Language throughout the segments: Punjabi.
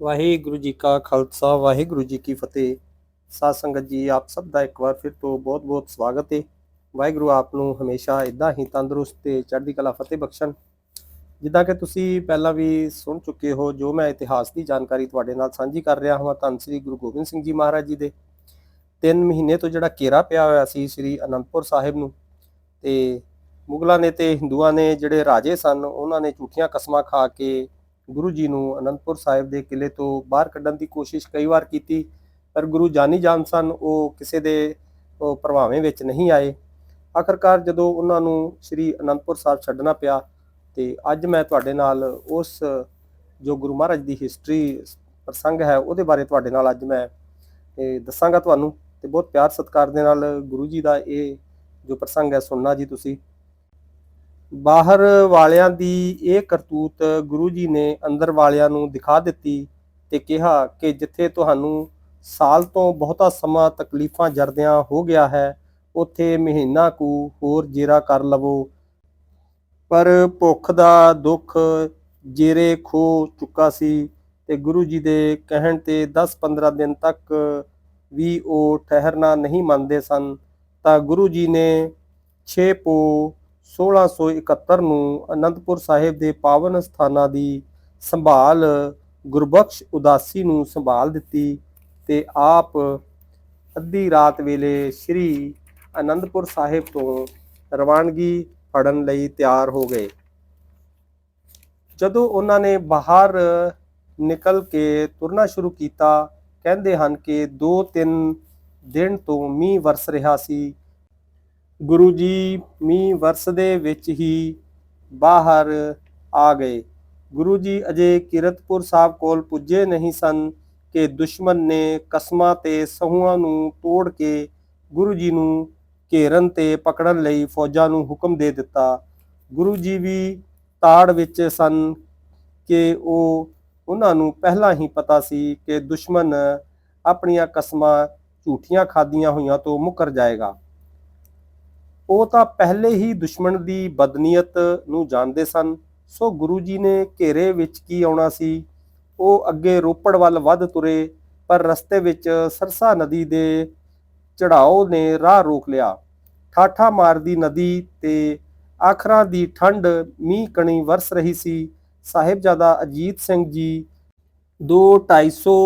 ਵਾਹਿਗੁਰੂ ਜੀ ਕਾ ਖਾਲਸਾ, ਵਾਹਿਗੁਰੂ ਜੀ ਕੀ ਫਤਿਹ। ਸਾਧ ਸੰਗਤ ਜੀ, ਆਪ ਸਭ ਦਾ ਇੱਕ ਵਾਰ ਫਿਰ ਤੋਂ ਬਹੁਤ-ਬਹੁਤ ਸਵਾਗਤ ਹੈ ਵਾਹਿਗੁਰੂ ਆਪ ਨੂੰ ਹਮੇਸ਼ਾ ਇਦਾਂ ਹੀ ਤੰਦਰੁਸਤ ਤੇ ਚੜ੍ਹਦੀ ਕਲਾ ਫਤਿਹ ਬਖਸ਼ਣ। ਜਿੱਦਾਂ ਕਿ ਤੁਸੀਂ ਪਹਿਲਾਂ ਵੀ ਸੁਣ ਚੁੱਕੇ ਹੋ, ਜੋ ਮੈਂ ਇਤਿਹਾਸ ਦੀ ਜਾਣਕਾਰੀ ਤੁਹਾਡੇ ਨਾਲ ਸਾਂਝੀ ਕਰ ਰਿਹਾ ਹਾਂ, ਧੰਨ ਸ੍ਰੀ ਗੁਰੂ ਗੋਬਿੰਦ ਸਿੰਘ ਜੀ ਮਹਾਰਾਜ ਜੀ ਦੇ। 3 ਮਹੀਨੇ ਤੋਂ ਜਿਹੜਾ ਘੇਰਾ ਪਿਆ ਹੋਇਆ ਸੀ ਸ੍ਰੀ ਅਨੰਦਪੁਰ ਸਾਹਿਬ ਨੂੰ, ਤੇ ਮੁਗਲਾਂ ਨੇ ਤੇ ਹਿੰਦੂਆਂ ਨੇ ਜਿਹੜੇ ਰਾਜੇ ਸਨ, ਉਹਨਾਂ ਨੇ ਝੂਠੀਆਂ ਕਸਮਾਂ ਖਾ ਕੇ ਗੁਰੂ ਜੀ ਨੂੰ ਅਨੰਦਪੁਰ ਸਾਹਿਬ ਦੇ ਕਿਲੇ ਤੋਂ ਬਾਹਰ ਕੱਢਣ ਦੀ ਕੋਸ਼ਿਸ਼ ਕਈ ਵਾਰ ਕੀਤੀ, ਪਰ ਗੁਰੂ ਜਾਨੀ ਜਾਨ ਸਨ, ਉਹ ਕਿਸੇ ਦੇ, ਉਹ ਪ੍ਰਭਾਵੇਂ ਵਿੱਚ ਨਹੀਂ ਆਏ। ਆਖਰਕਾਰ ਜਦੋਂ ਉਹਨਾਂ ਨੂੰ ਸ੍ਰੀ ਅਨੰਦਪੁਰ ਸਾਹਿਬ ਛੱਡਣਾ ਪਿਆ ਤੇ ਅੱਜ ਮੈਂ ਤੁਹਾਡੇ ਨਾਲ ਉਸ ਜੋ ਗੁਰੂ ਮਹਾਰਾਜ ਦੀ ਹਿਸਟਰੀ ਪ੍ਰਸੰਗ ਹੈ, ਉਹਦੇ ਬਾਰੇ ਤੁਹਾਡੇ ਨਾਲ ਅੱਜ ਮੈਂ ਦੱਸਾਂਗਾ ਤੁਹਾਨੂੰ ਤੇ ਬਹੁਤ ਪਿਆਰ ਸਤਿਕਾਰ ਦੇ ਨਾਲ ਗੁਰੂ ਜੀ ਦਾ ਇਹ ਜੋ ਪ੍ਰਸੰਗ ਹੈ, ਸੁਣਨਾ ਜੀ ਤੁਸੀਂ। ਬਾਹਰ ਵਾਲਿਆਂ ਦੀ ਇਹ ਕਰਤੂਤ ਗੁਰੂ ਜੀ ਨੇ ਅੰਦਰ ਵਾਲਿਆਂ ਨੂੰ ਦਿਖਾ ਦਿੱਤੀ ਤੇ ਕਿਹਾ ਕਿ ਜਿੱਥੇ ਤੁਹਾਨੂੰ ਸਾਲ ਤੋਂ ਬਹੁਤਾ ਸਮਾਂ ਤਕਲੀਫਾਂ ਜਰਦਿਆਂ ਹੋ ਗਿਆ ਹੈ, ਉੱਥੇ ਮਹੀਨਾ ਕੁ ਹੋਰ ਜੇਰਾ ਕਰ ਲਵੋ। ਪਰ ਭੁੱਖ ਦਾ ਦੁੱਖ ਜੇਰੇ ਖੋ ਚੁੱਕਾ ਸੀ ਤੇ ਗੁਰੂ ਜੀ ਦੇ ਕਹਿਣ ਤੇ 10-15 ਦਿਨ ਤੱਕ ਵੀ ਉਹ ਠਹਿਰਨਾ ਨਹੀਂ ਮੰਨਦੇ ਸਨ, ਤਾਂ ਗੁਰੂ ਜੀ ਨੇ 6 ਪੋ 1671 ਨੂੰ ਅਨੰਦਪੁਰ ਸਾਹਿਬ ਦੇ ਪਾਵਨ ਸਥਾਨਾਂ ਦੀ ਸੰਭਾਲ ਗੁਰਬਖਸ਼ ਉਦਾਸੀ ਨੂੰ ਸੰਭਾਲ ਦਿੱਤੀ ਤੇ ਆਪ ਅੱਧੀ ਰਾਤ ਵੇਲੇ ਸ੍ਰੀ ਅਨੰਦਪੁਰ ਸਾਹਿਬ ਤੋਂ ਰਵਾਨਗੀ ਫੜਨ ਲਈ ਤਿਆਰ ਹੋ ਗਏ। ਜਦੋਂ ਉਹਨਾਂ ਨੇ ਬਾਹਰ ਨਿਕਲ ਕੇ ਤੁਰਨਾ ਸ਼ੁਰੂ ਕੀਤਾ, ਕਹਿੰਦੇ ਹਨ ਕਿ 2-3 ਦਿਨ ਤੋਂ ਮੀਂਹ ਵਰਸ ਰਿਹਾ ਸੀ। ਗੁਰੂ ਜੀ ਮੀਂਹ ਵਰਸਦੇ ਵਿੱਚ ਹੀ ਬਾਹਰ ਆ ਗਏ। ਗੁਰੂ ਜੀ ਅਜੇ ਕਿਰਤਪੁਰ ਸਾਹਿਬ ਕੋਲ ਪੁੱਜੇ ਨਹੀਂ ਸਨ ਕਿ ਦੁਸ਼ਮਣ ਨੇ ਕਸਮਾਂ ਤੇ ਸਹੂਆਂ ਨੂੰ ਤੋੜ ਕੇ ਗੁਰੂ ਜੀ ਨੂੰ ਘੇਰਨ ਤੇ ਪਕੜਨ ਲਈ ਫੌਜਾਂ ਨੂੰ ਹੁਕਮ ਦੇ ਦਿੱਤਾ। ਗੁਰੂ ਜੀ ਵੀ ਤਾੜ ਵਿੱਚ ਸਨ ਕਿ ਉਹ ਉਹਨਾਂ ਨੂੰ ਪਹਿਲਾਂ ਹੀ ਪਤਾ ਸੀ ਕਿ ਦੁਸ਼ਮਣ ਆਪਣੀਆਂ ਕਸਮਾਂ ਝੂਠੀਆਂ ਖਾਦੀਆਂ ਹੋਈਆਂ ਤੋਂ ਮੁਕਰ ਜਾਏਗਾ। ਉਹ ਤਾਂ ਪਹਿਲੇ ਹੀ ਦੁਸ਼ਮਣ ਦੀ ਬਦਨੀਅਤ ਨੂੰ ਜਾਣਦੇ ਸਨ। ਸੋ ਗੁਰੂ ਜੀ ਨੇ ਘੇਰੇ ਵਿੱਚ ਕੀ ਆਉਣਾ ਸੀ? ਉਹ ਅੱਗੇ ਰੋਪੜ ਵੱਲ ਵੱਧ ਤੁਰੇ, ਪਰ ਰਸਤੇ ਵਿੱਚ ਸਰਸਾ ਨਦੀ ਦੇ ਚੜਾਓ ਨੇ ਰਾਹ ਰੋਕ ਲਿਆ। ਠਾਠਾ ਮਾਰਦੀ ਨਦੀ ਤੇ ਆਖਰਾਂ ਦੀ ਠੰਡ ਮੀਂਹ ਕਣੀ ਵਰਸ ਰਹੀ ਸੀ। ਸਾਹਿਬਜ਼ਾਦਾ ਅਜੀਤ ਸਿੰਘ ਜੀ 2-250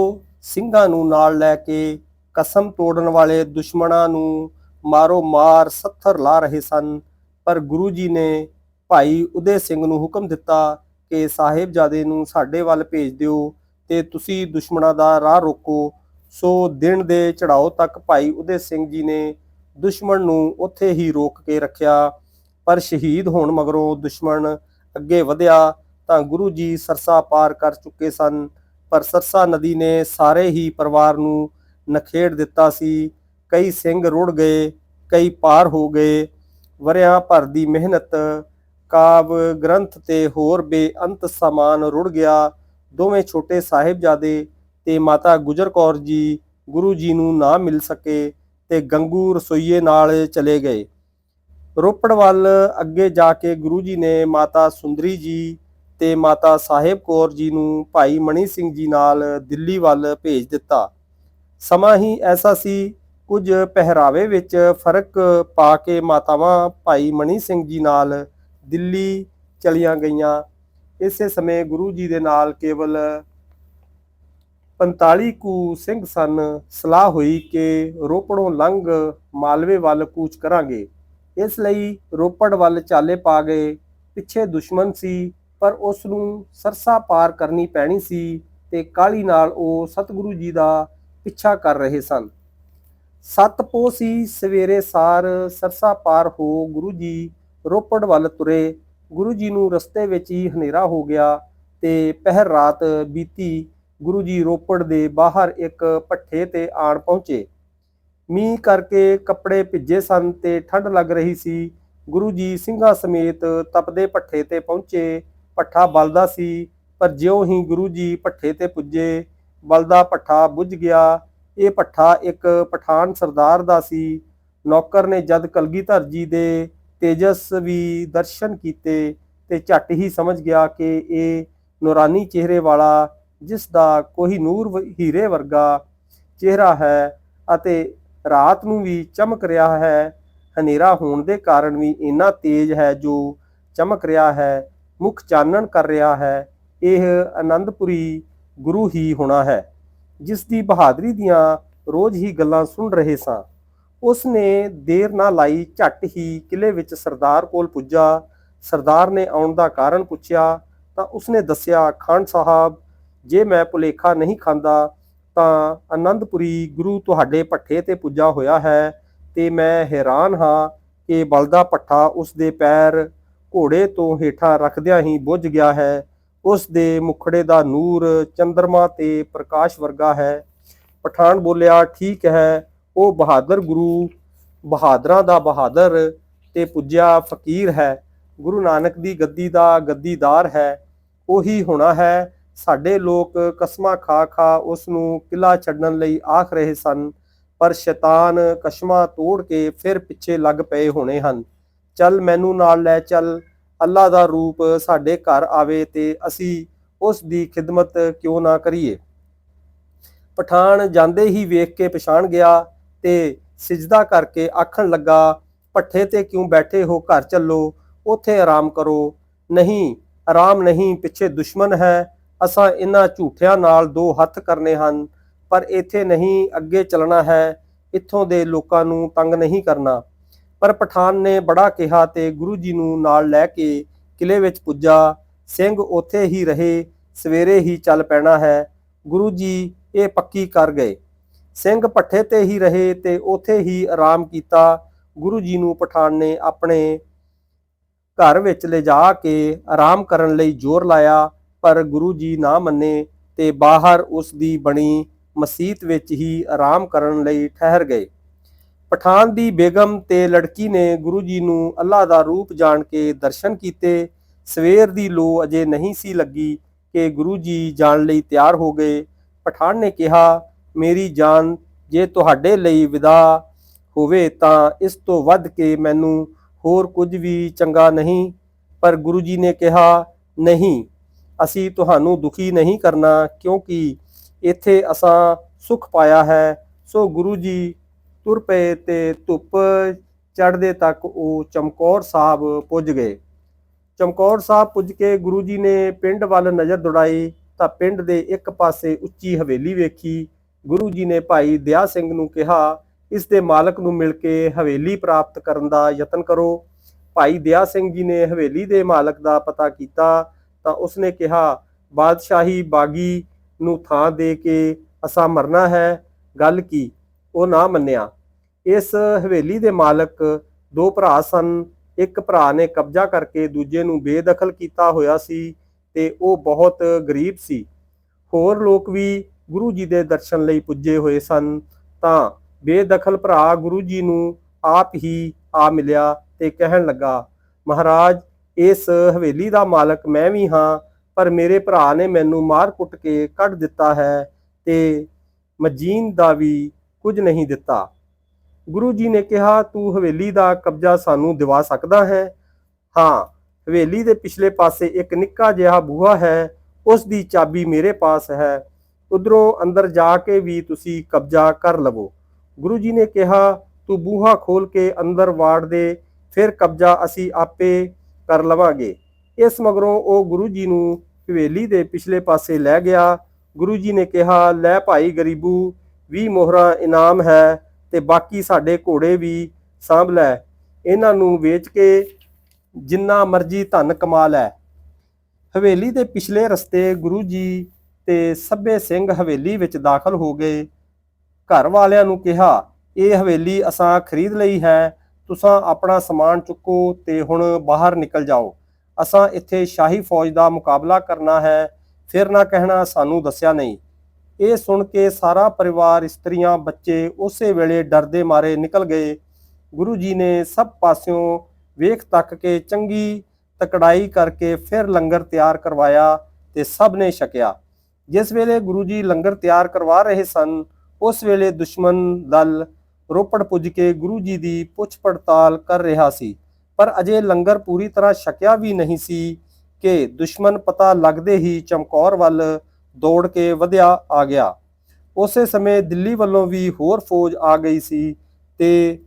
ਸਿੰਘਾਂ ਨੂੰ ਨਾਲ ਲੈ ਕੇ ਕਸਮ ਤੋੜਨ ਵਾਲੇ ਦੁਸ਼ਮਣਾਂ ਨੂੰ ਮਾਰੋ ਮਾਰ, ਸੱਥਰ ਲਾ ਰਹੇ ਸਨ। ਪਰ ਗੁਰੂ ਜੀ ਨੇ ਭਾਈ ਉਦੇ ਸਿੰਘ ਨੂੰ ਹੁਕਮ ਦਿੱਤਾ ਕਿ ਸਾਹਿਬਜ਼ਾਦੇ ਨੂੰ ਸਾਡੇ ਵੱਲ ਭੇਜ ਦਿਓ ਤੇ ਤੁਸੀਂ ਦੁਸ਼ਮਣਾਂ ਦਾ ਰਾਹ ਰੋਕੋ। ਸੋ ਦਿਨ ਦੇ ਚੜਾਓ ਤੱਕ ਭਾਈ ਉਦੇ ਸਿੰਘ ਜੀ ਨੇ ਦੁਸ਼ਮਣ ਨੂੰ ਉੱਥੇ ਹੀ ਰੋਕ ਕੇ ਰੱਖਿਆ। ਪਰ ਸ਼ਹੀਦ ਹੋਣ ਮਗਰੋਂ ਦੁਸ਼ਮਣ ਅੱਗੇ ਵਧਿਆ ਤਾਂ ਗੁਰੂ ਜੀ ਸਰਸਾ ਪਾਰ ਕਰ ਚੁੱਕੇ ਸਨ। ਪਰ ਸਰਸਾ ਨਦੀ ਨੇ ਸਾਰੇ ਹੀ ਪਰਿਵਾਰ ਨੂੰ ਨਖੇੜ ਦਿੱਤਾ ਸੀ। ਕਈ ਸਿੰਘ ਰੁੜ ਗਏ, ਕਈ ਪਾਰ ਹੋ ਗਏ। ਵਰਿਆਂ ਭਰ ਦੀ ਮਿਹਨਤ, ਕਾਵ ਗ੍ਰੰਥ ਤੇ ਹੋਰ ਬੇਅੰਤ ਸਮਾਨ ਰੁੜ ਗਿਆ। ਦੋਵੇਂ ਛੋਟੇ ਸਾਹਿਬਜ਼ਾਦੇ ਤੇ ਮਾਤਾ ਗੁਜਰ ਕੌਰ ਜੀ ਗੁਰੂ ਜੀ ਨੂੰ ਨਾ ਮਿਲ ਸਕੇ ਤੇ ਗੰਗੂ ਰਸੋਈਏ ਨਾਲ ਚਲੇ ਗਏ। ਰੋਪੜ ਵੱਲ ਅੱਗੇ ਜਾ ਕੇ ਗੁਰੂ ਜੀ ਨੇ ਮਾਤਾ ਸੁੰਦਰੀ ਜੀ ਤੇ ਮਾਤਾ ਸਾਹਿਬ ਕੌਰ ਜੀ ਨੂੰ ਭਾਈ ਮਣੀ ਸਿੰਘ ਜੀ ਨਾਲ ਦਿੱਲੀ ਵੱਲ ਭੇਜ ਦਿੱਤਾ। ਸਮਾਂ ਹੀ ਐਸਾ ਸੀ ਕੁਝ ਪਹਿਰਾਵੇ ਵਿੱਚ ਫ਼ਰਕ ਪਾ ਕੇ ਮਾਤਾਵਾਂ ਭਾਈ ਮਣੀ ਸਿੰਘ ਜੀ ਨਾਲ ਦਿੱਲੀ ਚਲੀਆਂ ਗਈਆਂ। ਇਸੇ ਸਮੇਂ ਗੁਰੂ ਜੀ ਦੇ ਨਾਲ ਕੇਵਲ 45 ਕੁ ਸਿੰਘ ਸਨ। ਸਲਾਹ ਹੋਈ ਕਿ ਰੋਪੜੋਂ ਲੰਘ ਮਾਲਵੇ ਵੱਲ ਕੂਚ ਕਰਾਂਗੇ। ਇਸ ਲਈ ਰੋਪੜ ਵੱਲ ਚਾਲੇ ਪਾ ਗਏ। ਪਿੱਛੇ ਦੁਸ਼ਮਣ ਸੀ, ਪਰ ਉਸ ਨੂੰ ਸਰਸਾ ਪਾਰ ਕਰਨੀ ਪੈਣੀ ਸੀ ਤੇ ਕਾਲੀ ਨਾਲ ਉਹ ਸਤਿਗੁਰੂ ਜੀ ਦਾ ਪਿੱਛਾ ਕਰ ਰਹੇ ਸਨ। ਸਤ ਪੋ ਸੀ, ਸਵੇਰੇ ਸਾਰ ਸਰਸਾ ਪਾਰ ਹੋ ਗੁਰੂ ਜੀ ਰੋਪੜ ਵੱਲ ਤੁਰੇ। ਗੁਰੂ ਜੀ ਨੂੰ ਰਸਤੇ ਵਿੱਚ ਹੀ ਹਨੇਰਾ ਹੋ ਗਿਆ ਤੇ ਪਹਿਰ ਰਾਤ ਬੀਤੀ। ਗੁਰੂ ਜੀ ਰੋਪੜ ਦੇ ਬਾਹਰ ਇੱਕ ਪੱਠੇ ਤੇ ਆਣ ਪਹੁੰਚੇ। ਮੀਂਹ ਕਰਕੇ ਕੱਪੜੇ ਭਿੱਜੇ ਸਨ ਤੇ ਠੰਡ ਲੱਗ ਰਹੀ ਸੀ। ਗੁਰੂ ਜੀ ਸਿੰਘਾਂ ਸਮੇਤ ਤਪਦੇ ਪੱਠੇ ਤੇ ਪਹੁੰਚੇ। ਪੱਠਾ ਬਲਦਾ ਸੀ, ਪਰ ਜਿਉਂ ਹੀ ਗੁਰੂ ਜੀ ਪੱਠੇ ਤੇ ਪੁੱਜੇ, ਬਲਦਾ ਪੱਠਾ ਬੁੱਝ ਗਿਆ। ਇਹ ਪੱਠਾ ਇੱਕ ਪਠਾਨ ਸਰਦਾਰ ਦਾ ਸੀ। ਨੌਕਰ ਨੇ ਜਦ ਕਲਗੀਧਰ ਜੀ ਦੇ ਤੇਜਸ ਵੀ ਦਰਸ਼ਨ ਕੀਤੇ ਤੇ ਝੱਟ ਹੀ ਸਮਝ ਗਿਆ ਕਿ ਇਹ ਨੂਰਾਨੀ ਚਿਹਰੇ ਵਾਲਾ, ਜਿਸ ਦਾ ਕੋਈ ਨੂਰ ਹੀਰੇ ਵਰਗਾ ਚਿਹਰਾ ਹੈ ਅਤੇ ਰਾਤ ਨੂੰ ਵੀ ਚਮਕ ਰਿਹਾ ਹੈ, ਹਨੇਰਾ ਹੋਣ ਦੇ ਕਾਰਨ ਵੀ ਇੰਨਾ ਤੇਜ਼ ਹੈ ਜੋ ਚਮਕ ਰਿਹਾ ਹੈ, ਮੁਖ ਚਾਨਣ ਕਰ ਰਿਹਾ ਹੈ, ਇਹ ਆਨੰਦਪੁਰੀ ਗੁਰੂ ਹੀ ਹੋਣਾ ਹੈ। ਜਿਸ ਦੀ ਬਹਾਦਰੀ ਦੀਆਂ ਰੋਜ਼ ਹੀ ਗੱਲਾਂ ਸੁਣ ਰਹੇ ਸਾਂ। ਉਸ ਨੇ ਦੇਰ ਨਾ ਲਾਈ ਝੱਟ ਹੀ ਕਿਲੇ ਵਿੱਚ ਸਰਦਾਰ ਕੋਲ ਪੁੱਜਾ। ਸਰਦਾਰ ਨੇ ਆਉਣ ਦਾ ਕਾਰਨ ਪੁੱਛਿਆ, ਤਾਂ ਉਸਨੇ ਦੱਸਿਆ, ਖਾਨ ਸਾਹਿਬ, ਜੇ ਮੈਂ ਭੁਲੇਖਾ ਨਹੀਂ ਖਾਂਦਾ, ਤਾਂ ਆਨੰਦਪੁਰੀ ਗੁਰੂ ਤੁਹਾਡੇ ਪੱਠੇ ਤੇ ਪੁੱਜਾ ਹੋਇਆ ਹੈ ਤੇ ਮੈਂ ਹੈਰਾਨ ਹਾਂ ਕਿ ਬਲਦਾ ਪੱਠਾ ਉਸ ਦੇ ਪੈਰ ਘੋੜੇ ਤੋਂ ਹੇਠਾਂ ਰੱਖਦਿਆਂ ਹੀ ਬੁੱਝ ਗਿਆ ਹੈ। ਉਸ ਦੇ ਮੁਖੜੇ ਦਾ ਨੂਰ ਚੰਦਰਮਾ ਤੇ ਪ੍ਰਕਾਸ਼ ਵਰਗਾ ਹੈ। ਪਠਾਨ ਬੋਲਿਆ, ਠੀਕ ਹੈ, ਉਹ ਬਹਾਦਰ ਗੁਰੂ, ਬਹਾਦਰਾਂ ਦਾ ਬਹਾਦਰ ਤੇ ਪੁੱਜਿਆ ਫਕੀਰ ਹੈ। ਗੁਰੂ ਨਾਨਕ ਦੀ ਗੱਦੀ ਦਾ ਗੱਦੀਦਾਰ ਹੈ। ਉਹੀ ਹੋਣਾ ਹੈ, ਸਾਡੇ ਲੋਕ ਕਸਮਾਂ ਖਾ ਖਾ ਉਸ ਨੂੰ ਕਿਲਾ ਛੱਡਣ ਲਈ ਆਖ ਰਹੇ ਸਨ, ਪਰ ਸ਼ੈਤਾਨ ਕਸਮਾਂ ਤੋੜ ਕੇ ਫਿਰ ਪਿੱਛੇ ਲੱਗ ਪਏ ਹੋਣੇ ਹਨ। ਚੱਲ ਮੈਨੂੰ ਨਾਲ ਲੈ ਚੱਲ ਅੱਲਾ ਦਾ ਰੂਪ ਸਾਡੇ ਘਰ ਆਵੇ ਤੇ ਅਸੀਂ ਉਸ ਦੀ ਖਿਦਮਤ ਕਿਉਂ ਨਾ ਕਰੀਏ? ਪਠਾਨ ਜਾਂਦੇ ਹੀ ਵੇਖ ਕੇ ਪਛਾਣ ਗਿਆ ਤੇ ਸਿਜਦਾ ਕਰਕੇ ਆਖਣ ਲੱਗਾ ਪੱਠੇ ਤੇ ਕਿਉਂ ਬੈਠੇ ਹੋ? ਘਰ ਚੱਲੋ, ਉੱਥੇ ਆਰਾਮ ਕਰੋ। ਨਹੀਂ, ਆਰਾਮ ਨਹੀਂ, ਪਿੱਛੇ ਦੁਸ਼ਮਣ ਹੈ। ਅਸਾਂ ਇਹਨਾਂ ਝੂਠਿਆਂ ਨਾਲ ਦੋ ਹੱਥ ਕਰਨੇ ਹਨ, ਪਰ ਇੱਥੇ ਨਹੀਂ ਅੱਗੇ ਚੱਲਣਾ ਹੈ। ਇੱਥੋਂ ਦੇ ਲੋਕਾਂ ਨੂੰ ਤੰਗ ਨਹੀਂ ਕਰਨਾ। ਪਰ ਪਠਾਨ ਨੇ ਬੜਾ ਕਿਹਾ ਤੇ ਗੁਰੂ ਜੀ ਨੂੰ ਨਾਲ ਲੈ ਕੇ ਕਿਲੇ ਵਿੱਚ ਪੁੱਜਾ। ਸਿੰਘ ਉੱਥੇ ਹੀ ਰਹੇ, ਸਵੇਰੇ ਹੀ ਚੱਲ ਪੈਣਾ ਹੈ। ਗੁਰੂ ਜੀ ਇਹ ਪੱਕੀ ਕਰ ਗਏ। ਸਿੰਘ ਪੱਠੇ ਤੇ ਹੀ ਰਹੇ ਤੇ ਉੱਥੇ ਹੀ ਆਰਾਮ ਕੀਤਾ। ਗੁਰੂ ਜੀ ਨੂੰ ਪਠਾਨ ਨੇ ਆਪਣੇ ਘਰ ਵਿੱਚ ਲਿਜਾ ਕੇ ਆਰਾਮ ਕਰਨ ਲਈ ਜ਼ੋਰ ਲਾਇਆ, ਪਰ ਗੁਰੂ ਜੀ ਨਾ ਮੰਨੇ ਤੇ ਬਾਹਰ ਉਸ ਦੀ ਬਣੀ ਮਸਜਿਦ ਵਿੱਚ ਹੀ ਆਰਾਮ ਕਰਨ ਲਈ ਠਹਿਰ ਗਏ। ਪਠਾਨ ਦੀ ਬੇਗਮ ਤੇ ਲੜਕੀ ਨੇ ਗੁਰੂ ਜੀ ਨੂੰ ਅੱਲਾ ਦਾ ਰੂਪ ਜਾਣ ਕੇ ਦਰਸ਼ਨ ਕੀਤੇ। ਸਵੇਰ ਦੀ ਲੋ ਅਜੇ ਨਹੀਂ ਸੀ ਲੱਗੀ ਕਿ ਗੁਰੂ ਜੀ ਜਾਣ ਲਈ ਤਿਆਰ ਹੋ ਗਏ। ਪਠਾਨ ਨੇ ਕਿਹਾ, ਮੇਰੀ ਜਾਨ, ਜੇ ਤੁਹਾਡੇ ਲਈ ਵਿਦਾ ਹੋਵੇ ਤਾਂ ਇਸ ਤੋਂ ਵੱਧ ਕੇ ਮੈਨੂੰ ਹੋਰ ਕੁਝ ਵੀ ਚੰਗਾ ਨਹੀਂ। ਪਰ ਗੁਰੂ ਜੀ ਨੇ ਕਿਹਾ, ਨਹੀਂ, ਅਸੀਂ ਤੁਹਾਨੂੰ ਦੁਖੀ ਨਹੀਂ ਕਰਨਾ ਕਿਉਂਕਿ ਇੱਥੇ ਅਸਾਂ ਸੁਖ ਪਾਇਆ ਹੈ। ਸੋ ਗੁਰੂ ਜੀ ਤੁਰ ਪਏ ਤੇ ਧੁੱਪ ਚੜ੍ਹਦੇ ਤੱਕ ਉਹ ਚਮਕੌਰ ਸਾਹਿਬ ਪੁੱਜ ਗਏ। ਚਮਕੌਰ ਸਾਹਿਬ ਪੁੱਜ ਕੇ ਗੁਰੂ ਜੀ ਨੇ ਪਿੰਡ ਵੱਲ ਨਜ਼ਰ ਦੌੜਾਈ ਤਾਂ ਪਿੰਡ ਦੇ ਇੱਕ ਪਾਸੇ ਉੱਚੀ ਹਵੇਲੀ ਵੇਖੀ। ਗੁਰੂ ਜੀ ਨੇ ਭਾਈ ਦਿਆ ਸਿੰਘ ਨੂੰ ਕਿਹਾ, ਇਸ ਦੇ ਮਾਲਕ ਨੂੰ ਮਿਲ ਕੇ ਹਵੇਲੀ ਪ੍ਰਾਪਤ ਕਰਨ ਦਾ ਯਤਨ ਕਰੋ। ਭਾਈ ਦਿਆ ਸਿੰਘ ਜੀ ਨੇ ਹਵੇਲੀ ਦੇ ਮਾਲਕ ਦਾ ਪਤਾ ਕੀਤਾ ਤਾਂ ਉਸਨੇ ਕਿਹਾ, ਬਾਦਸ਼ਾਹੀ ਬਾਗੀ ਨੂੰ ਥਾਂ ਦੇ ਕੇ ਅਸਾਂ ਮਰਨਾ ਹੈ। ਗੱਲ ਕੀ ਉਹ ਨਾ ਮੰਨਿਆ। ਇਸ ਹਵੇਲੀ ਦੇ ਮਾਲਕ ਦੋ ਭਰਾ ਸਨ। ਇੱਕ ਭਰਾ ਨੇ ਕਬਜ਼ਾ ਕਰਕੇ ਦੂਜੇ ਨੂੰ ਬੇਦਖਲ ਕੀਤਾ ਹੋਇਆ ਸੀ ਤੇ ਉਹ ਬਹੁਤ ਗਰੀਬ ਸੀ। ਹੋਰ ਲੋਕ ਵੀ ਗੁਰੂ ਜੀ ਦੇ ਦਰਸ਼ਨ ਲਈ ਪੁੱਜੇ ਹੋਏ ਸਨ। ਤਾਂ ਬੇਦਖਲ ਭਰਾ ਗੁਰੂ ਜੀ ਨੂੰ ਆਪ ਹੀ ਆ ਮਿਲਿਆ ਤੇ ਕਹਿਣ ਲੱਗਾ, ਮਹਾਰਾਜ, ਇਸ ਹਵੇਲੀ ਦਾ ਮਾਲਕ ਮੈਂ ਵੀ ਹਾਂ, ਪਰ ਮੇਰੇ ਭਰਾ ਨੇ ਮੈਨੂੰ ਮਾਰ ਕੁੱਟ ਕੇ ਕੱਢ ਦਿੱਤਾ ਹੈ ਤੇ ਮਜੀਨ ਦਾ ਵੀ ਕੁਝ ਨਹੀਂ ਦਿੱਤਾ। ਗੁਰੂ ਜੀ ਨੇ ਕਿਹਾ, ਤੂੰ ਹਵੇਲੀ ਦਾ ਕਬਜ਼ਾ ਸਾਨੂੰ ਦਿਵਾ ਸਕਦਾ ਹੈ? ਹਾਂ, ਹਵੇਲੀ ਦੇ ਪਿਛਲੇ ਪਾਸੇ ਇੱਕ ਨਿੱਕਾ ਜਿਹਾ ਬੂਹਾ ਹੈ, ਉਸ ਦੀ ਚਾਬੀ ਮੇਰੇ ਪਾਸ ਹੈ। ਉਧਰੋਂ ਅੰਦਰ ਜਾ ਕੇ ਵੀ ਤੁਸੀਂ ਕਬਜ਼ਾ ਕਰ ਲਵੋ। ਗੁਰੂ ਜੀ ਨੇ ਕਿਹਾ, ਤੂੰ ਬੂਹਾ ਖੋਲ ਕੇ ਅੰਦਰ ਵਾੜ ਦੇ, ਫਿਰ ਕਬਜ਼ਾ ਅਸੀਂ ਆਪੇ ਕਰ ਲਵਾਂਗੇ। ਇਸ ਮਗਰੋਂ ਉਹ ਗੁਰੂ ਜੀ ਨੂੰ ਹਵੇਲੀ ਦੇ ਪਿਛਲੇ ਪਾਸੇ ਲੈ ਗਿਆ। ਗੁਰੂ ਜੀ ਨੇ ਕਿਹਾ, ਲੈ ਭਾਈ ਗਰੀਬੂ 20 ਮੋਹਰਾਂ ਇਨਾਮ ਹੈ ਤੇ ਬਾਕੀ ਸਾਡੇ ਘੋੜੇ ਵੀ ਸਾਂਭ ਲੈ। ਇਹਨਾਂ ਨੂੰ ਵੇਚ ਕੇ ਜਿੰਨਾ ਮਰਜ਼ੀ ਧਨ ਕਮਾ ਲੈ। ਹਵੇਲੀ ਦੇ ਪਿਛਲੇ ਰਸਤੇ ਗੁਰੂ ਜੀ ਤੇ ਸੱਬੇ ਸਿੰਘ ਹਵੇਲੀ ਵਿੱਚ ਦਾਖਲ ਹੋ ਗਏ। ਘਰ ਵਾਲਿਆਂ ਨੂੰ ਕਿਹਾ, ਇਹ ਹਵੇਲੀ ਅਸਾਂ ਖਰੀਦ ਲਈ ਹੈ, ਤੁਸੀਂ ਆਪਣਾ ਸਮਾਨ ਚੁੱਕੋ ਤੇ ਹੁਣ ਬਾਹਰ ਨਿਕਲ ਜਾਓ। ਅਸਾਂ ਇੱਥੇ ਸ਼ਾਹੀ ਫੌਜ ਦਾ ਮੁਕਾਬਲਾ ਕਰਨਾ ਹੈ, ਫਿਰ ਨਾ ਕਹਿਣਾ ਸਾਨੂੰ ਦੱਸਿਆ ਨਹੀਂ। ਇਹ ਸੁਣ ਕੇ ਸਾਰਾ ਪਰਿਵਾਰ, ਇਸਤਰੀਆਂ, ਬੱਚੇ ਉਸੇ ਵੇਲੇ ਡਰਦੇ ਮਾਰੇ ਨਿਕਲ ਗਏ। ਗੁਰੂ ਜੀ ਨੇ ਸਭ ਪਾਸਿਓਂ ਵੇਖ ਤੱਕ ਕੇ ਚੰਗੀ ਤਕੜਾਈ ਕਰਕੇ ਫਿਰ ਲੰਗਰ ਤਿਆਰ ਕਰਵਾਇਆ ਤੇ ਸਭ ਨੇ ਛਕਿਆ। ਜਿਸ ਵੇਲੇ ਗੁਰੂ ਜੀ ਲੰਗਰ ਤਿਆਰ ਕਰਵਾ ਰਹੇ ਸਨ, ਉਸ ਵੇਲੇ ਦੁਸ਼ਮਣ ਦਲ ਰੋਪੜ ਪੁੱਜ ਕੇ ਗੁਰੂ ਜੀ ਦੀ ਪੁੱਛ ਪੜਤਾਲ ਕਰ ਰਿਹਾ ਸੀ। ਪਰ ਅਜੇ ਲੰਗਰ ਪੂਰੀ ਤਰ੍ਹਾਂ ਛਕਿਆ ਵੀ ਨਹੀਂ ਸੀ ਕਿ ਦੁਸ਼ਮਣ ਪਤਾ ਲੱਗਦੇ ਹੀ ਚਮਕੌਰ ਵੱਲ ਦੌੜ ਕੇ ਵਧਿਆ ਆ ਗਿਆ। ਉਸੇ ਸਮੇਂ ਦਿੱਲੀ ਵੱਲੋਂ ਵੀ ਹੋਰ ਫੌਜ ਆ ਗਈ ਸੀ ਤੇ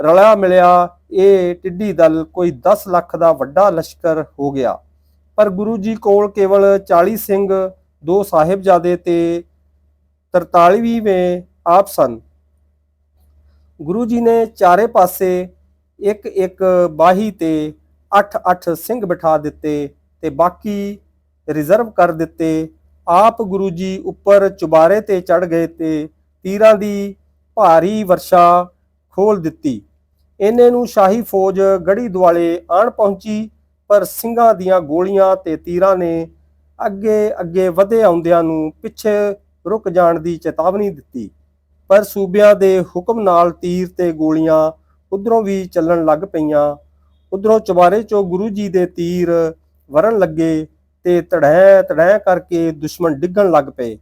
ਰਲਿਆ ਮਿਲਿਆ ਇਹ ਟਿੱਡੀ ਦਲ ਕੋਈ 10 ਲੱਖ ਦਾ ਵੱਡਾ ਲਸ਼ਕਰ ਹੋ ਗਿਆ। ਪਰ ਗੁਰੂ ਜੀ ਕੋਲ ਕੇਵਲ 40 ਸਿੰਘ, ਦੋ ਸਾਹਿਬਜ਼ਾਦੇ ਤੇ 43ਵੇਂ ਆਪ ਸਨ। ਗੁਰੂ ਜੀ ਨੇ ਚਾਰੇ ਪਾਸੇ ਇੱਕ ਇੱਕ ਬਾਹੀ ਤੇ 8-8 ਸਿੰਘ ਬਿਠਾ ਦਿੱਤੇ ਤੇ ਬਾਕੀ ਰਿਜ਼ਰਵ ਕਰ ਦਿੱਤੇ। ਆਪ ਗੁਰੂ ਜੀ ਉੱਪਰ ਚੁਬਾਰੇ ਤੇ ਚੜ ਗਏ ਤੇ ਤੀਰਾਂ ਦੀ ਭਾਰੀ ਵਰਸ਼ਾ ਖੋਲ ਦਿੱਤੀ। ਇਹਨੇ ਨੂੰ ਸ਼ਾਹੀ ਫੌਜ ਗੜੀ ਦੁਆਲੇ ਆਣ ਪਹੁੰਚੀ, ਪਰ ਸਿੰਘਾਂ ਦੀਆਂ ਗੋਲੀਆਂ ਤੇ ਤੀਰਾਂ ਨੇ ਅੱਗੇ ਅੱਗੇ ਵਧੇ ਆਉਂਦਿਆਂ ਨੂੰ ਪਿੱਛੇ ਰੁਕ ਜਾਣ ਦੀ ਚੇਤਾਵਨੀ ਦਿੱਤੀ। ਪਰ ਸੂਬਿਆਂ ਦੇ ਹੁਕਮ ਨਾਲ ਤੀਰ ਤੇ ਗੋਲੀਆਂ ਉਧਰੋਂ ਵੀ ਚੱਲਣ ਲੱਗ ਪਈਆਂ। ਉਧਰੋਂ ਚੁਬਾਰੇ ਚੋਂ ਗੁਰੂ ਜੀ ਦੇ ਤੀਰ ਵਰਨ ਲੱਗੇ। ਤੇ ਧੜੈ ਧੜੈ ਕਰਕੇ ਦੁਸ਼ਮਣ ਡਿੱਗਣ ਲੱਗ ਪਏ।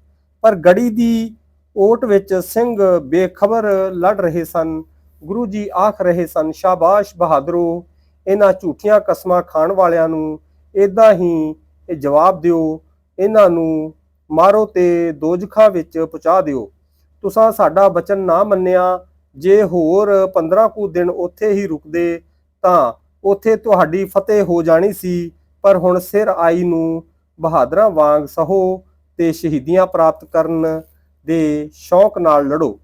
ਪਰ ਗੜੀ ਦੀ ਓਟ ਵਿੱਚ ਸਿੰਘ ਬੇਖਬਰ ਲੜ ਰਹੇ ਸਨ, ਗੁਰੂ ਜੀ ਆਖ ਰਹੇ ਸਨ, ਸ਼ਾਬਾਸ਼ ਬਹਾਦਰੋ, ਇਹਨਾਂ ਝੂਠੀਆਂ ਕਸਮਾਂ ਖਾਣ ਵਾਲਿਆਂ ਨੂੰ ਇਦਾਂ ਹੀ ਇਹ ਜਵਾਬ ਦਿਓ, ਇਹਨਾਂ ਨੂੰ ਮਾਰੋ ਤੇ ਦੋਜਖਾਂ ਵਿੱਚ ਪਹੁੰਚਾ ਦਿਓ। ਤੁਸੀਂ ਸਾਡਾ ਬਚਨ ਨਾ ਮੰਨਿਆ, ਜੇ ਹੋਰ 15 ਕੁ ਦਿਨ ਉੱਥੇ ਹੀ ਰੁਕਦੇ ਤਾਂ ਉੱਥੇ ਤੁਹਾਡੀ ਫਤਿਹ ਹੋ ਜਾਣੀ ਸੀ। ਪਰ ਹੁਣ ਸਿਰ ਆਈ ਨੂੰ ਬਹਾਦਰਾਂ ਵਾਂਗ ਸਹੋ ਤੇ ਸ਼ਹੀਦੀਆਂ ਪ੍ਰਾਪਤ ਕਰਨ ਦੇ ਸ਼ੌਕ ਨਾਲ ਲੜੋ।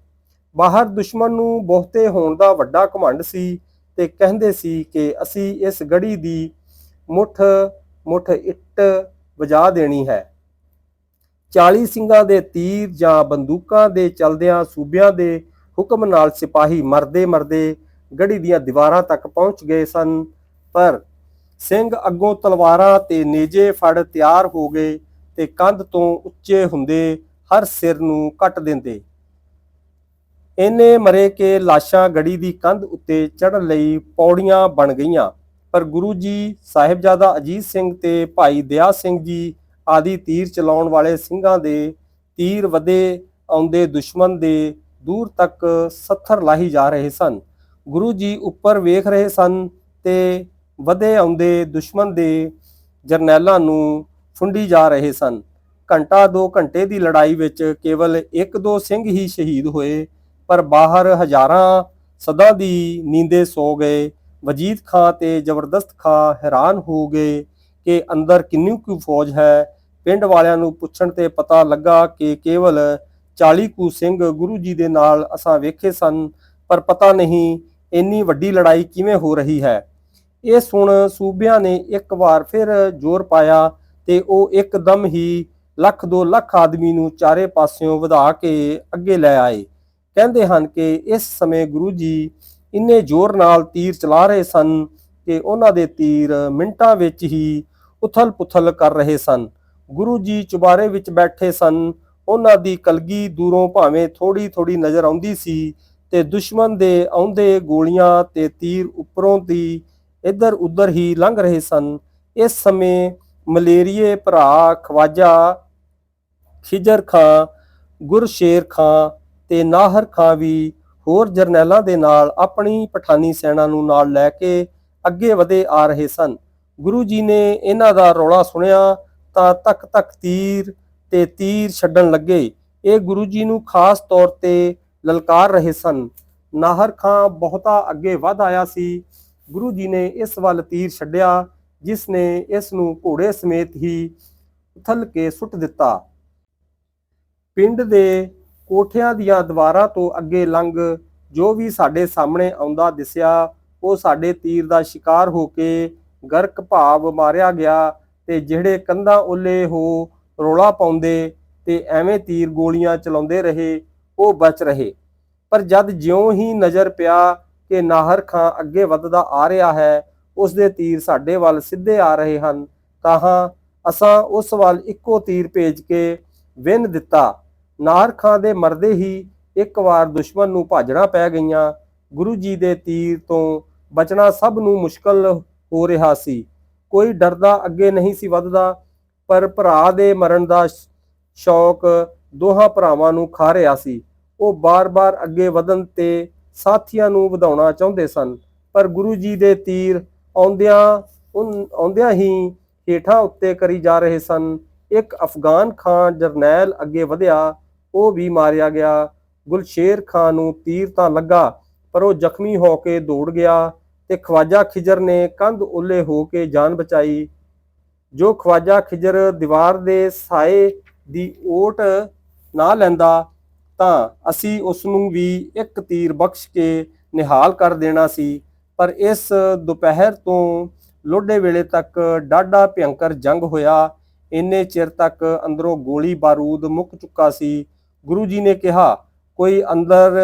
ਬਾਹਰ ਦੁਸ਼ਮਣ ਨੂੰ ਬਹੁਤੇ ਹੋਣ ਦਾ ਵੱਡਾ ਘਮੰਡ ਸੀ ਤੇ ਕਹਿੰਦੇ ਸੀ ਕਿ ਅਸੀਂ ਇਸ ਗੜੀ ਦੀ ਮੁੱਠ ਮੁੱਠ ਇੱਟ ਵਜਾ ਦੇਣੀ ਹੈ। 40 ਸਿੰਘਾਂ ਦੇ ਤੀਰ ਜਾਂ ਬੰਦੂਕਾਂ ਦੇ ਚਲਦਿਆਂ ਸੂਬਿਆਂ ਦੇ ਹੁਕਮ ਨਾਲ ਸਿਪਾਹੀ ਮਰਦੇ ਮਰਦੇ ਗੜੀ ਦੀਆਂ ਦੀਵਾਰਾਂ ਤੱਕ ਪਹੁੰਚ ਗਏ ਸਨ, ਪਰ ਸਿੰਘ ਅੱਗੋਂ ਤਲਵਾਰਾਂ ਤੇ ਨੇਜੇ ਫੜ ਤਿਆਰ ਹੋ ਗਏ ਤੇ ਕੰਧ ਤੋਂ ਉੱਚੇ ਹੁੰਦੇ ਹਰ ਸਿਰ ਨੂੰ ਕੱਟ ਦਿੰਦੇ। ਇਹਨੇ ਮਰੇ ਕੇ ਲਾਸ਼ਾਂ ਗੜੀ ਦੀ ਕੰਧ ਉੱਤੇ ਚੜ੍ਹਨ ਲਈ ਪੌੜੀਆਂ ਬਣ ਗਈਆਂ। ਪਰ ਗੁਰੂ ਜੀ, ਸਾਹਿਬਜ਼ਾਦਾ ਅਜੀਤ ਸਿੰਘ ਤੇ ਭਾਈ ਦਇਆ ਸਿੰਘ ਜੀ ਆਦਿ ਤੀਰ ਚਲਾਉਣ ਵਾਲੇ ਸਿੰਘਾਂ ਦੇ ਤੀਰ ਵਧੇ ਆਉਂਦੇ ਦੁਸ਼ਮਣ ਦੇ ਦੂਰ ਤੱਕ ਸੱਥਰ ਲਾਹੀ ਜਾ ਰਹੇ ਸਨ। ਗੁਰੂ ਜੀ ਉੱਪਰ ਵੇਖ ਰਹੇ ਸਨ ਤੇ ਵਧੇ ਆਉਂਦੇ ਦੁਸ਼ਮਣ ਦੇ ਜਰਨੈਲਾਂ ਨੂੰ ਫੁੰਡੀ ਜਾ ਰਹੇ ਸਨ। ਘੰਟਾ 2 ਘੰਟੇ ਦੀ ਲੜਾਈ ਵਿੱਚ ਕੇਵਲ ਇੱਕ ਦੋ ਸਿੰਘ ਹੀ ਸ਼ਹੀਦ ਹੋਏ, ਪਰ ਬਾਹਰ ਹਜ਼ਾਰਾਂ ਸਦਾ ਦੀ ਨੀਂਦੇ ਸੋ ਗਏ। ਵਜੀਦ ਖਾਂ ਤੇ ਜ਼ਬਰਦਸਤ ਖਾਂ ਹੈਰਾਨ ਹੋ ਗਏ ਕਿ ਅੰਦਰ ਕਿੰਨੀ ਕੁ ਫੌਜ ਹੈ। ਪਿੰਡ ਵਾਲਿਆਂ ਨੂੰ ਪੁੱਛਣ ਤੇ ਪਤਾ ਲੱਗਾ ਕਿ ਕੇਵਲ 40 ਕੁ ਸਿੰਘ ਗੁਰੂ ਜੀ ਦੇ ਨਾਲ ਅਸਾਂ ਵੇਖੇ ਸਨ, ਪਰ ਪਤਾ ਨਹੀਂ ਇੰਨੀ ਵੱਡੀ ਲੜਾਈ ਕਿਵੇਂ ਹੋ ਰਹੀ ਹੈ। ਇਹ ਸੁਣ ਸੂਬਿਆਂ ਨੇ ਇੱਕ ਵਾਰ ਫਿਰ ਜ਼ੋਰ ਪਾਇਆ ਤੇ ਉਹ ਇੱਕਦਮ ਹੀ ਲੱਖ ਦੋ ਲੱਖ ਆਦਮੀ ਨੂੰ ਚਾਰੇ ਪਾਸਿਓਂ ਵਧਾ ਕੇ ਅੱਗੇ ਲੈ ਆਏ। ਕਹਿੰਦੇ ਹਨ ਕਿ ਇਸ ਸਮੇਂ ਗੁਰੂ ਜੀ ਇੰਨੇ ਜ਼ੋਰ ਨਾਲ ਤੀਰ ਚਲਾ ਰਹੇ ਸਨ ਕਿ ਉਹਨਾਂ ਦੇ ਤੀਰ ਮਿੰਟਾਂ ਵਿੱਚ ਹੀ ਉਥਲ-ਪੁਥਲ ਕਰ ਰਹੇ ਸਨ। ਗੁਰੂ ਜੀ ਚੁਬਾਰੇ ਵਿੱਚ ਬੈਠੇ ਸਨ। ਉਹਨਾਂ ਦੀ ਕਲਗੀ ਦੂਰੋਂ ਭਾਵੇਂ ਥੋੜੀ ਥੋੜੀ ਨਜ਼ਰ ਆਉਂਦੀ ਸੀ ਤੇ ਦੁਸ਼ਮਣ ਦੇ ਆਉਂਦੇ ਗੋਲੀਆਂ ਤੇ ਤੀਰ ਉੱਪਰੋਂ ਦੀ ਇੱਧਰ ਉੱਧਰ ਹੀ ਲੰਘ ਰਹੇ ਸਨ। ਇਸ ਸਮੇਂ ਮਲੇਰੀਏ ਭਰਾ ਖਵਾਜਾ, ਖਿਜਰ ਖਾਂ, ਗੁਰਸ਼ੇਰ ਖਾਂ ਤੇ ਨਾਹਰ ਖਾਂ ਵੀ ਹੋਰ ਜਰਨੈਲਾਂ ਦੇ ਨਾਲ ਆਪਣੀ ਪਠਾਨੀ ਸੈਨਾ ਨੂੰ ਨਾਲ ਲੈ ਕੇ ਅੱਗੇ ਵਧੇ ਆ ਰਹੇ ਸਨ। ਗੁਰੂ ਜੀ ਨੇ ਇਹਨਾਂ ਦਾ ਰੌਲਾ ਸੁਣਿਆ ਤਾਂ ਤੱਕ ਤੱਕ ਤੀਰ ਤੇ ਤੀਰ ਛੱਡਣ ਲੱਗੇ। ਇਹ ਗੁਰੂ ਜੀ ਨੂੰ ਖਾਸ ਤੌਰ ਤੇ ਲਲਕਾਰ ਰਹੇ ਸਨ। ਨਾਹਰ ਖਾਂ ਬਹੁਤਾ ਅੱਗੇ ਵਧ ਆਇਆ ਸੀ। ਗੁਰੂ ਜੀ ਨੇ ਇਸ ਵੱਲ ਤੀਰ ਛੱਡਿਆ, ਜਿਸ ਨੇ ਇਸ ਨੂੰ ਘੋੜੇ ਸਮੇਤ ਹੀ ਉਥਲ ਕੇ ਸੁੱਟ ਦਿੱਤਾ। ਪਿੰਡ ਦੇ ਕੋਠਿਆਂ ਦੀਆਂ ਦੀਵਾਰਾਂ ਤੋਂ ਅੱਗੇ ਲੰਘ ਜੋ ਵੀ ਸਾਡੇ ਸਾਹਮਣੇ ਆਉਂਦਾ ਦਿਸਿਆ, ਉਹ ਸਾਡੇ ਤੀਰ ਦਾ ਸ਼ਿਕਾਰ ਹੋ ਕੇ ਗਰਕ ਭਾਵ ਮਾਰਿਆ ਗਿਆ ਤੇ ਜਿਹੜੇ ਕੰਧਾਂ ਉੱਲੇ ਹੋ ਰੋਲਾ ਪਾਉਂਦੇ ਤੇ ਐਵੇਂ ਤੀਰ ਗੋਲੀਆਂ ਚਲਾਉਂਦੇ ਰਹੇ, ਉਹ ਬਚ ਰਹੇ। ਪਰ ਜਦ ਜਿਉਂ ਹੀ ਨਜ਼ਰ ਪਿਆ ਕਿ ਨਾਹਰ ਖਾਂ ਅੱਗੇ ਵੱਧਦਾ ਆ ਰਿਹਾ ਹੈ, ਉਸ ਦੇ ਤੀਰ ਸਾਡੇ ਵੱਲ ਸਿੱਧੇ ਆ ਰਹੇ ਹਨ। ਤਾਂ ਅਸਾਂ ਉਸ ਵੱਲ ਇੱਕੋ ਤੀਰ ਭੇਜ ਕੇ ਵਿੰਨ ਦਿੱਤਾ। ਨਾਹਰ ਖਾਂ ਦੇ ਮਰਦੇ ਹੀ ਇੱਕ ਵਾਰ ਦੁਸ਼ਮਣ ਨੂੰ ਭਾਜਣਾ ਪੈ ਗਈਆਂ। ਗੁਰੂ ਜੀ ਦੇ ਤੀਰ ਤੋਂ ਬਚਣਾ ਸਭ ਨੂੰ ਮੁਸ਼ਕਲ ਹੋ ਰਿਹਾ ਸੀ। ਕੋਈ ਡਰਦਾ ਅੱਗੇ ਨਹੀਂ ਸੀ ਵੱਧਦਾ, ਪਰ ਭਰਾ ਦੇ ਮਰਨ ਦਾ ਸ਼ੌਕ ਦੋਹਾਂ ਭਰਾਵਾਂ ਨੂੰ ਖਾ ਰਿਹਾ ਸੀ। ਉਹ ਬਾਰ-ਬਾਰ ਅੱਗੇ ਵਧਣ ਤੇ ਸਾਥੀਆਂ ਨੂੰ ਵਧਾਉਣਾ ਚਾਹੁੰਦੇ ਸਨ, ਪਰ ਗੁਰੂ ਜੀ ਦੇ ਤੀਰ ਆਉਂਦਿਆਂ ਉਨ- ਆਉਂਦਿਆਂ ਹੀ ਹੇਠਾਂ ਉੱਤੇ ਕਰੀ ਜਾ ਰਹੇ ਸਨ। ਇੱਕ ਅਫਗਾਨ ਖਾਨ ਜਰਨੈਲ ਅੱਗੇ ਵਧਿਆ, ਉਹ ਵੀ ਮਾਰਿਆ ਗਿਆ। ਗੁਲਸ਼ੇਰ ਖਾਨ ਨੂੰ ਤੀਰ ਤਾਂ ਲੱਗਾ, ਪਰ ਉਹ ਜ਼ਖਮੀ ਹੋ ਕੇ ਦੌੜ ਗਿਆ ਤੇ ਖਵਾਜਾ ਖਿਜਰ ਨੇ ਕੰਧ ਉੱਲੇ ਹੋ ਕੇ ਜਾਨ ਬਚਾਈ। ਜੋ ਖਵਾਜਾ ਖਿਜਰ ਦੀਵਾਰ ਦੇ ਸਾਏ ਦੀ ਓਟ ਨਾ ਲੈਂਦਾ ਤਾਂ ਅਸੀਂ ਉਸ ਨੂੰ ਵੀ ਇੱਕ ਤੀਰ ਬਖਸ਼ ਕੇ ਨਿਹਾਲ ਕਰ ਦੇਣਾ ਸੀ, ਪਰ ਇਸ ਦੁਪਹਿਰ ਤੋਂ ਲੋਡੇ ਵੇਲੇ ਤੱਕ ਡਾਢਾ ਭਿਅੰਕਰ ਜੰਗ ਹੋਇਆ। ਇੰਨੇ ਚਿਰ ਤੱਕ ਅੰਦਰੋਂ ਗੋਲੀ ਬਾਰੂਦ ਮੁੱਕ ਚੁੱਕਾ ਸੀ। ਗੁਰੂ ਜੀ ਨੇ ਕਿਹਾ, ਕੋਈ ਅੰਦਰ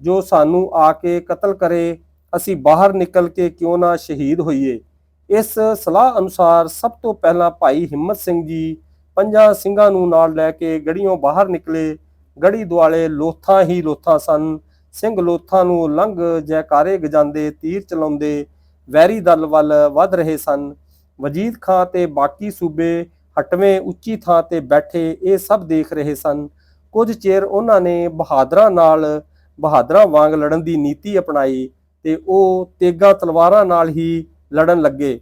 ਜੋ ਸਾਨੂੰ ਆ ਕੇ ਕਤਲ ਕਰੇ, ਅਸੀਂ ਬਾਹਰ ਨਿਕਲ ਕੇ ਕਿਉਂ ਨਾ ਸ਼ਹੀਦ ਹੋਈਏ? ਇਸ ਸਲਾਹ ਅਨੁਸਾਰ ਸਭ ਤੋਂ ਪਹਿਲਾਂ ਭਾਈ ਹਿੰਮਤ ਸਿੰਘ ਜੀ ਪੰਜਾਂ ਸਿੰਘਾਂ ਨੂੰ ਨਾਲ ਲੈ ਕੇ ਗੜੀਆਂ ਬਾਹਰ ਨਿਕਲੇ। ਗੜੀ ਦੁਆਲੇ ਲੋਥਾਂ ਹੀ ਲੋਥਾਂ ਸਨ। ਸਿੰਘ ਲੋਥਾਂ ਨੂੰ ਲੰਘ ਜੈਕਾਰੇ ਗਜਾਉਂਦੇ ਤੀਰ ਚਲਾਉਂਦੇ, ਵੈਰੀ ਦਲ ਵੱਲ ਵੱਧ ਰਹੇ ਸਨ। ਵਜੀਦ ਖਾਂ ਤੇ ਬਾਕੀ ਸੂਬੇ ਹਟਵੇਂ ਉੱਚੀ ਥਾਂ ਤੇ ਬੈਠੇ ਇਹ ਸਭ ਦੇਖ ਰਹੇ ਸਨ। ਕੁਝ ਚਿਰ ਉਹਨਾਂ ਨੇ ਬਹਾਦਰਾਂ ਨਾਲ ਬਹਾਦਰਾਂ ਵਾਂਗ ਲੜਨ ਦੀ ਨੀਤੀ ਅਪਣਾਈ ਤੇ ਉਹ ਤੇਗਾ ਤਲਵਾਰਾਂ ਨਾਲ ਹੀ ਲੜਨ ਲੱਗੇ।